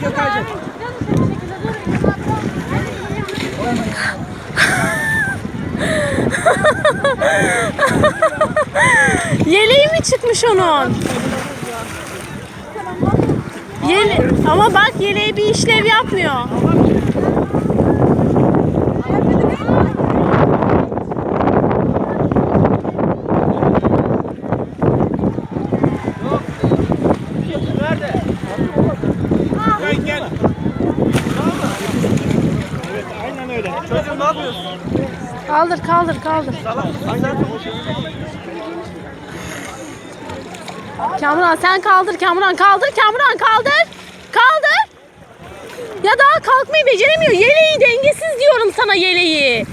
Gel Gökhan'cığım. Yeleği mi çıkmış onun? Yele ama bak yeleği bir işlev yapmıyor. Gel. Evet aynen öyle. Çocuğum ne yapıyorsun? Kaldır kaldır kaldır. Aynen. Kamuran sen kaldır Kamuran kaldır Kamuran kaldır. Kaldır. Ya daha kalkmayı beceremiyor. Yeleği dengesiz diyorum sana yeleği.